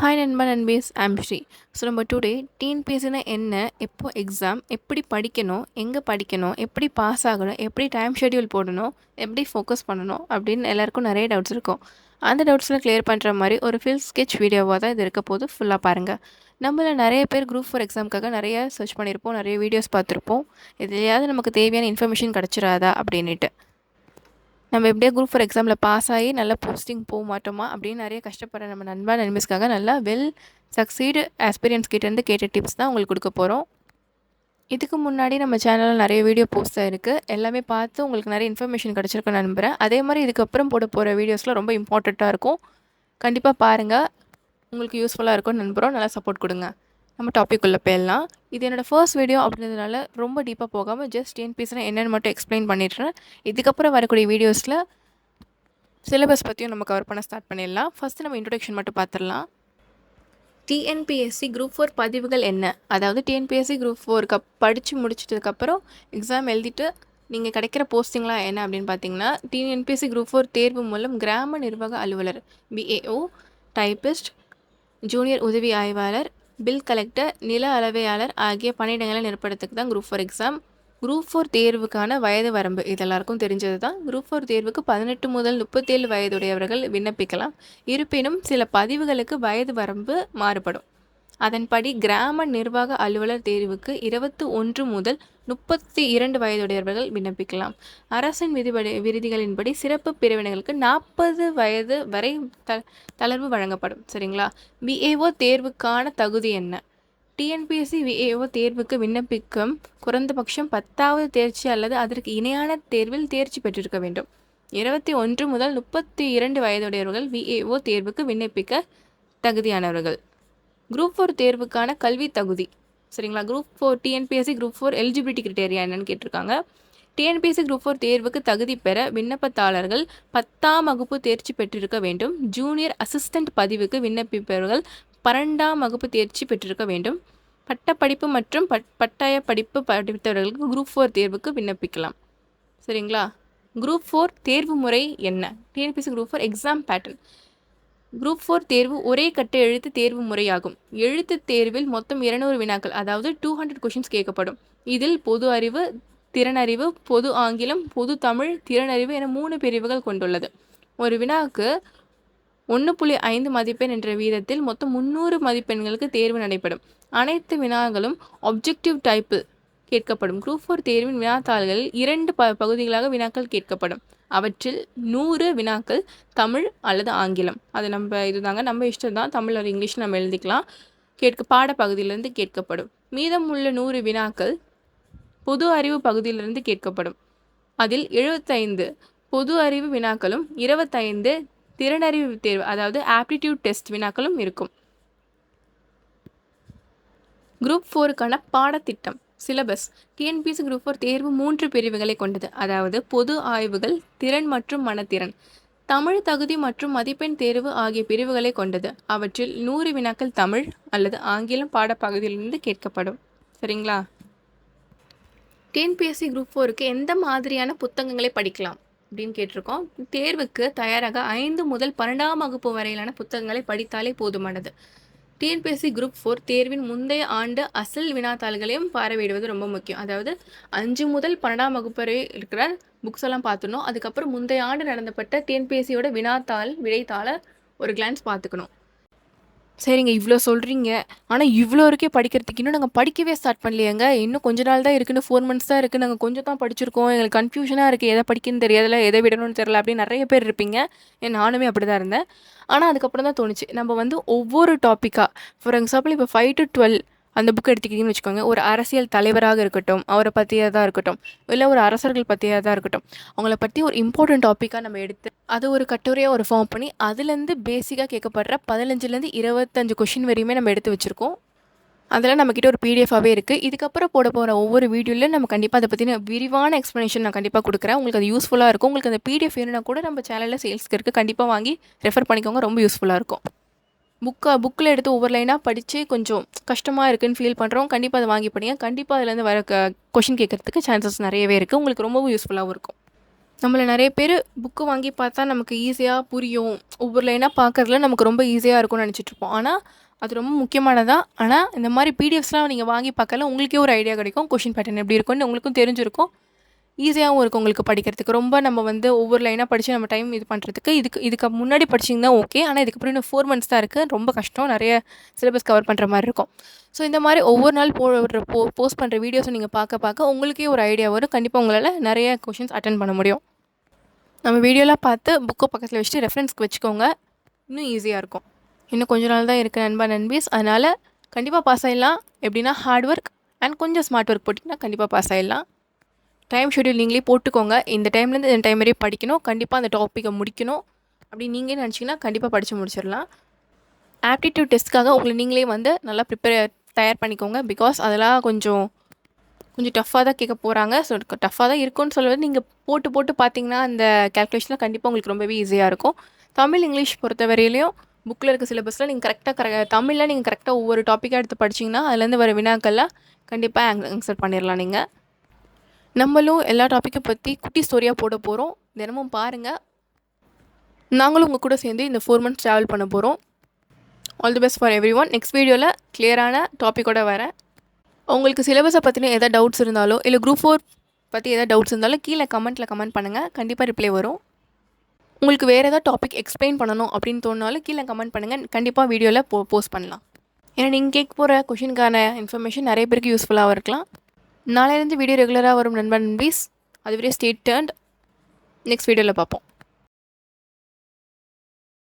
Hi நண்பா நண்பீஸ். I'm Sri so நம்ம டுடே டிஎன்பிஎஸ்சினா என்ன எப்போ எக்ஸாம் எப்படி படிக்கணும் எங்கே படிக்கணும் எப்படி பாஸ் ஆகணும் எப்படி டைம் ஷெட்யூல் போடணும் எப்படி ஃபோக்கஸ் பண்ணணும் அப்படின்னு எல்லாருக்கும் நிறைய டவுட்ஸ் இருக்கும். அந்த டவுட்ஸ்லாம் கிளியர் பண்ணுற மாதிரி ஒரு ஃபில் ஸ்கெட்ச் வீடியோவாக தான் இது இருக்க போது ஃபுல்லாக பாருங்கள் நம்மள நிறைய பேர் குரூப் ஃபோர் எக்ஸாமுக்காக நிறைய சர்ச் பண்ணியிருப்போம் நிறைய வீடியோஸ் பார்த்துருப்போம். எதுலையாவது நமக்கு தேவையான இன்ஃபர்மேஷன் கிடச்சிராதா அப்படின்ட்டு நம்ம எப்படியா குரூப் ஃபார் எக்ஸாமில் பாஸ் ஆகி நல்லா போஸ்டிங் போக மாட்டோமா? அப்படின்னு நிறைய கஷ்டப்படுற நம்ம நண்பா நண்பிஸ்க்காக நல்லா வெல் சக்சீடு எக்ஸ்பீரியன்ஸ் கிட்டேருந்து கேட்ட டிப்ஸ் தான் உங்களுக்கு கொடுக்க போகிறோம் இதுக்கு முன்னாடி நம்ம சேனலில் நிறைய வீடியோ போஸ்ட் இருக்குது எல்லாமே பார்த்து உங்களுக்கு நிறைய இன்ஃபர்மேஷன் கிடச்சிருக்குன்னு நம்புகிறேன் அதே மாதிரி இதுக்கப்புறம் போட போகிற வீடியோஸ்லாம் ரொம்ப இம்பார்ட்டண்ட்டாக இருக்கும். கண்டிப்பாக பாருங்கள் உங்களுக்கு யூஸ்ஃபுல்லாக இருக்கும்னு நம்புகிறோம் நல்லா சப்போர்ட் கொடுங்க. நம்ம டாபிக் உள்ள போயிடலாம். இது என்னோடய ஃபர்ஸ்ட் வீடியோ அப்படின்றதுனால ரொம்ப டீப்பாக போகாமல் ஜஸ்ட் டிஎன்பிஎஸ்னா என்னென்னு மட்டும் எக்ஸ்பிளைன் பண்ணிடுறேன். இதுக்கப்புறம் வரக்கூடிய வீடியோஸில் சிலபஸ் பற்றியும் நம்ம கவர் பண்ண ஸ்டார்ட் பண்ணிடலாம். ஃபஸ்ட்டு நம்ம இன்ட்ரொடக்ஷன் மட்டும் பார்த்துடலாம் டிஎன்பிஎஸ்சி குரூப் ஃபோர் பதிவுகள் என்ன? அதாவது டிஎன்பிஎஸ்சி குரூப் ஃபோருக்கு படித்து முடிச்சிட்டதுக்கப்புறம் எக்ஸாம் எழுதிட்டு நீங்கள் கிடைக்கிற போஸ்டிங்லாம் என்ன அப்படின்னு பார்த்தீங்கன்னா டிஎன்பிஎஸ்சி குரூப் ஃபோர் தேர்வு மூலம் கிராம நிர்வாக அலுவலர் பிஏஓ டைபிஸ்ட் ஜூனியர் உதவி ஆய்வாளர் பில் கலெக்டர் நில அளவையாளர் ஆகிய பணியிடங்களை நிரப்புறதுக்கு தான் group four exam group four தேர்வுக்கான வயது வரம்பு இது எல்லாருக்கும் தெரிஞ்சது தான் குரூப் ஃபோர் தேர்வுக்கு பதினெட்டு முதல் முப்பத்தேழு வயதுடையவர்கள் விண்ணப்பிக்கலாம். இருப்பினும் சில பதிவுகளுக்கு வயது வரம்பு மாறுபடும். அதன்படி கிராம நிர்வாக அலுவலர் தேர்வுக்கு இருபத்து ஒன்று முதல் முப்பத்தி இரண்டு வயதுடையவர்கள் விண்ணப்பிக்கலாம். அரசின் விதிபடி விருதிகளின்படி சிறப்பு பிரிவினைகளுக்கு நாற்பது வயது வரை த தளர்வு வழங்கப்படும். சரிங்களா? விஏஓ தேர்வுக்கான தகுதி என்ன? டிஎன்பிஎஸ்சி விஏஓ தேர்வுக்கு விண்ணப்பிக்கும் குறைந்தபட்சம் பத்தாவது தேர்ச்சி அல்லது அதற்கு இணையான தேர்வில் தேர்ச்சி பெற்றிருக்க வேண்டும். இருபத்தி ஒன்று முதல் முப்பத்தி இரண்டு வயதுடையவர்கள் விஏஓ தேர்வுக்கு விண்ணப்பிக்க தகுதியானவர்கள். குரூப் ஃபோர் தேர்வுக்கான கல்வி தகுதி. சரிங்களா? Group four TNPSC group four eligibility criteria என்னன்னு கேட்டிருக்காங்க. டிஎன்பிஎஸ்சி குரூப் ஃபோர் தேர்வுக்கு தகுதி பெற விண்ணப்பத்தாளர்கள் பத்தாம் வகுப்பு தேர்ச்சி பெற்றிருக்க வேண்டும். ஜூனியர் அசிஸ்டண்ட் பதிவுக்கு விண்ணப்பிப்பவர்கள் பன்னெண்டாம் வகுப்பு தேர்ச்சி பெற்றிருக்க வேண்டும். பட்டப்படிப்பு மற்றும் பட் பட்டாய படிப்பு படித்தவர்களுக்கு குரூப் ஃபோர் தேர்வுக்கு விண்ணப்பிக்கலாம். சரிங்களா? குரூப் ஃபோர் தேர்வு முறை என்ன? TNPSC group four exam pattern group four தேர்வு ஒரே கட்ட எழுத்து தேர்வு முறையாகும். எழுத்து தேர்வில் மொத்தம் இருநூறு வினாக்கள் அதாவது டூ ஹண்ட்ரட் கொஷின்ஸ் கேட்கப்படும். இதில் பொது அறிவு திறனறிவு பொது ஆங்கிலம் பொது தமிழ் திறனறிவு என மூணு பிரிவுகள் கொண்டுள்ளது. ஒரு வினாவுக்கு ஒன்று புள்ளி ஐந்து மதிப்பெண் என்ற வீதத்தில் மொத்தம் முந்நூறு மதிப்பெண்களுக்கு தேர்வு நடைபெறும். அனைத்து வினாக்களும் ஆப்ஜெக்டிவ் டைப்பில் கேட்கப்படும். குரூப் ஃபோர் தேர்வின் வினாத்தாள்களில் இரண்டு ப பகுதிகளாக வினாக்கள் கேட்கப்படும். அவற்றில் நூறு வினாக்கள் தமிழ் அல்லது ஆங்கிலம். அது நம்ம இதுதாங்க நம்ம இஷ்டம் தான் தமிழ் ஒரு இங்கிலீஷ் நம்ம எழுதிக்கலாம். கேட்க பாடப்பகுதியிலிருந்து கேட்கப்படும். மீதம் உள்ள நூறு வினாக்கள் பொது அறிவு பகுதியிலிருந்து கேட்கப்படும். அதில் எழுபத்தைந்து பொது அறிவு வினாக்களும் இருபத்தைந்து திறனறிவு தேர்வு அதாவது ஆப்டிடியூட் டெஸ்ட் வினாக்களும் இருக்கும். குரூப் ஃபோருக்கான பாடத்திட்டம். சிலபஸ். டிஎன்பிஎஸ்சி குரூப் ஃபோர் தேர்வு மூன்று பிரிவுகளை கொண்டது. அதாவது பொது ஆய்வுகள் திறன் மற்றும் மனத்திறன். தமிழ் தகுதி மற்றும் மதிப்பெண் தேர்வு ஆகிய பிரிவுகளை கொண்டது. அவற்றில் நூறு வினாக்கள் தமிழ் அல்லது ஆங்கிலம் பாடப்பகுதியிலிருந்து கேட்கப்படும். சரிங்களா? டிஎன்பிஎஸ்சி குரூப் ஃபோருக்கு எந்த மாதிரியான புத்தகங்களை படிக்கலாம் அப்படின்னு கேட்டிருக்கோம். தேர்வுக்கு தயாராக ஐந்து முதல் பன்னெண்டாம் வகுப்பு வரையிலான புத்தகங்களை படித்தாலே போதுமானது. டிஎன்பிஎஸ்சி குரூப் ஃபோர் தேர்வின் முந்தைய ஆண்டு அசல் வினாத்தாள்களையும் பார்வையிடுவது ரொம்ப முக்கியம். அதாவது அஞ்சு முதல் பன்னெண்டாம் வகுப்பு வரை இருக்கிற புக்ஸ் எல்லாம் பார்த்துணும் அதுக்கப்புறம் முந்தைய ஆண்டு நடந்தப்பட்ட டிஎன்பிஎஸ்சியோட வினாத்தாள் விடைத்தாளை ஒரு கிளான்ஸ் பார்த்துக்கணும். சரிங்க இவ்வளோ சொல்கிறீங்க ஆனால் இவ்வளோ இருக்கே படிக்கிறதுக்கு இன்னும் நாங்கள் படிக்கவே ஸ்டார்ட் பண்ணலையேங்க. இன்னும் கொஞ்ச நாள் தான் இருக்குன்னு ஃபோர் மந்த்ஸ் தான் இருக்குது நாங்கள் கொஞ்சம் தான் படிச்சிருக்கோம். எங்களுக்கு கன்ஃபியூஷனாக இருக்குது எதை படிக்கணும்னு தெரியல எதை விடணும்னு தெரியல அப்படின்னு நிறைய பேர் இருப்பீங்க. ஏன் நானுமே அப்படி தான் இருந்தேன். ஆனால் அதுக்கப்புறம் தான் தோணுச்சு. நம்ம வந்து ஒவ்வொரு டாப்பிக்காக ஃபார் எக்ஸாம்பிள் இப்போ ஃபைவ் டு டுவெல் அந்த புக் எடுத்துக்கிட்டிங்கன்னு வச்சுக்கோங்க. ஒரு அரசியல் தலைவராக இருக்கட்டும் அவரை பற்றியதாக இருக்கட்டும் இல்லை ஒரு அரசர்கள் பற்றியதாக இருக்கட்டும் அவங்கள பற்றி ஒரு இம்பார்ட்டன்ட் டாப்பிக்காக நம்ம எடுத்து அது ஒரு கட்டுரையாக ஒரு ஃபார்ம் பண்ணி அதுலேருந்து பேசிக்காக கேட்கப்படுற பதினஞ்சுலேருந்து இருபத்தஞ்சு கொஷின் வரையுமே நம்ம எடுத்து வச்சுருக்கோம். அதெல்லாம் நம்மக்கிட்ட ஒரு பிடிஎஃபாகவே இருக்குது இதுக்கப்புறம் போட போகிற ஒவ்வொரு வீடியோலையும் நம்ம கண்டிப்பாக அதை பற்றின விரிவான எக்ஸ்ப்ளனேஷன் நான் கண்டிப்பாக கொடுக்குறேன். உங்களுக்கு அது யூஸ்ஃபுல்லாக இருக்கும். உங்களுக்கு அந்த பிடிஎஃப் வேணும்னா கூட நம்ம சேனலில் சேல்ஸ்க்கு இருக்குது கண்டிப்பாக வாங்கி ரெஃபர் பண்ணிக்கோங்க. ரொம்ப யூஸ்ஃபுல்லாக இருக்கும். புக்கை புக்கில் எடுத்து ஒவ்வொரு லைனாக படித்து கொஞ்சம் கஷ்டமாக இருக்குன்னு ஃபீல் பண்ணுறோம் கண்டிப்பாக அதை வாங்கி படிங்க. கண்டிப்பாக அதுலேருந்து வர க கொஷின் கேட்கறதுக்கு சான்சஸ் நிறையவே இருக்குது உங்களுக்கு ரொம்பவும் யூஸ்ஃபுல்லாகவும் இருக்கும். நம்மளை நிறைய பேர் புக்கு வாங்கி பார்த்தா நமக்கு ஈஸியாக புரியும். ஒவ்வொரு லைனாக பார்க்கறதுல நமக்கு ரொம்ப ஈஸியாக இருக்கும்னு நினச்சிட்ருப்போம் ஆனால் அது ரொம்ப முக்கியமானதாக ஆனால் இந்த மாதிரி பிடிஎஃப்ஸ்லாம் நீங்கள் வாங்கி பார்க்கல உங்களுக்கே ஒரு ஐடியா கிடைக்கும். கொஷின் பேட்டர்ன் எப்படி இருக்கும்னு உங்களுக்கும் தெரிஞ்சிருக்கும். ஈஸியாகவும் இருக்கும் உங்களுக்கு படிக்கிறதுக்கு. ரொம்ப நம்ம வந்து ஒவ்வொரு லைனாக படித்து நம்ம டைம் இது பண்ணுறதுக்கு இதுக்கு இதுக்கு முன்னாடி படிச்சிங்கன்னா ஓகே ஆனால் இதுக்கப்புறம் இன்னும் ஃபோர் மந்த்ஸ் தான் இருக்குது ரொம்ப கஷ்டம். நிறைய சிலபஸ் கவர் பண்ணுற மாதிரி இருக்கும். ஸோ இந்த மாதிரி ஒவ்வொரு நாள் போடுற போ போஸ்ட் பண்ணுற வீடியோஸை நீங்கள் பார்க்க பார்க்க உங்களுக்கே ஒரு ஐடியா வரும். கண்டிப்பாக உங்களால் நிறைய கொஷின்ஸ் அட்டன் பண்ண முடியும். நம்ம வீடியோலாம் பார்த்து புக்கை பக்கத்தில் வச்சுட்டு ரெஃபரன்ஸ்க்கு வச்சுக்கோங்க. இன்னும் ஈஸியாக இருக்கும். இன்னும் கொஞ்ச நாள் தான் இருக்குது நண்பா நண்பீஸ். அதனால் கண்டிப்பாக பாஸ் ஆகிடலாம் எப்படின்னா ஹார்ட் ஒர்க் அண்ட் கொஞ்சம் ஸ்மார்ட் ஒர்க் போட்டிங்கன்னா கண்டிப்பாக பாஸ் ஆகிடலாம் டைம் ஷெடியூல் நீங்களே போட்டுக்கோங்க. இந்த டைம்லேருந்து இந்த டைம் வரையும் படிக்கணும். கண்டிப்பாக அந்த டாப்பிக்கை முடிக்கணும். அப்படி நீங்களே நினச்சிங்கன்னா கண்டிப்பாக படித்து முடிச்சிடலாம். ஆப்டிடியூட் டெஸ்ட்க்காக உங்களை நீங்களே வந்து நல்லா ப்ரிப்பேர் தயார் பண்ணிக்கோங்க. பிகாஸ் அதெல்லாம் கொஞ்சம் கொஞ்சம் டஃப்பாக தான் கேட்க போகிறாங்க ஸோ டஃப்பாக தான் இருக்கும்னு சொல்லுவது நீங்கள் போட்டு போட்டு பார்த்தீங்கன்னா அந்த கேல்குலேஷனில் கண்டிப்பாக உங்களுக்கு ரொம்பவே ஈஸியாக இருக்கும். தமிழ் இங்கிலீஷ் பொறுத்த வரையிலையும் புக்கில் இருக்க சிலபஸில் நீங்கள் கரெக்டாக கரெக்டாக தமிழில் நீங்கள் கரெக்டாக ஒவ்வொரு டாப்பிக்காக எடுத்து படிச்சிங்கன்னா அதுலேருந்து வர வினாக்கள்லாம் கண்டிப்பாக ஆன்சர் பண்ணிடலாம் நீங்கள் நம்மளும் எல்லா டாப்பிக்கை பற்றி குட்டி ஸ்டோரியாக போட போகிறோம் தினமும் பாருங்கள் நாங்களும் உங்கள் கூட சேர்ந்து இந்த ஃபோர் மந்த்ஸ் ட்ராவல் பண்ண போகிறோம் all the best for everyone next வீடியோவில் கிளியரான டாப்பிக்கோட வரேன். உங்களுக்கு சிலபஸை பற்றின எதாவது டவுட்ஸ் இருந்தாலோ இல்லை குரூப் ஃபோர் பற்றி எதாவது டவுட்ஸ் இருந்தாலும் கீழே கமெண்ட்டில் கமெண்ட் பண்ணுங்கள் கண்டிப்பாக ரிப்ளை வரும். உங்களுக்கு வேறு ஏதாவது டாபிக் எக்ஸ்பிளைன் பண்ணணும் அப்படின்னு தோணுனாலும் கீழே கமெண்ட் பண்ணுங்கள் கண்டிப்பாக வீடியோவில் போ போஸ்ட் பண்ணலாம். ஏன்னா நீங்கள் கேட்க போகிற கொஷினுக்கான இன்ஃபர்மேஷன் நிறைய பேருக்கு யூஸ்ஃபுல்லாக இருக்கலாம். நாளையிலேருந்து வீடியோ ரெகுலராக வரும் நண்பன் நண்பீஸ் அதுவரையே ஸ்டேட் டேண்ட் நெக்ஸ்ட் வீடியோவில் பார்ப்போம்.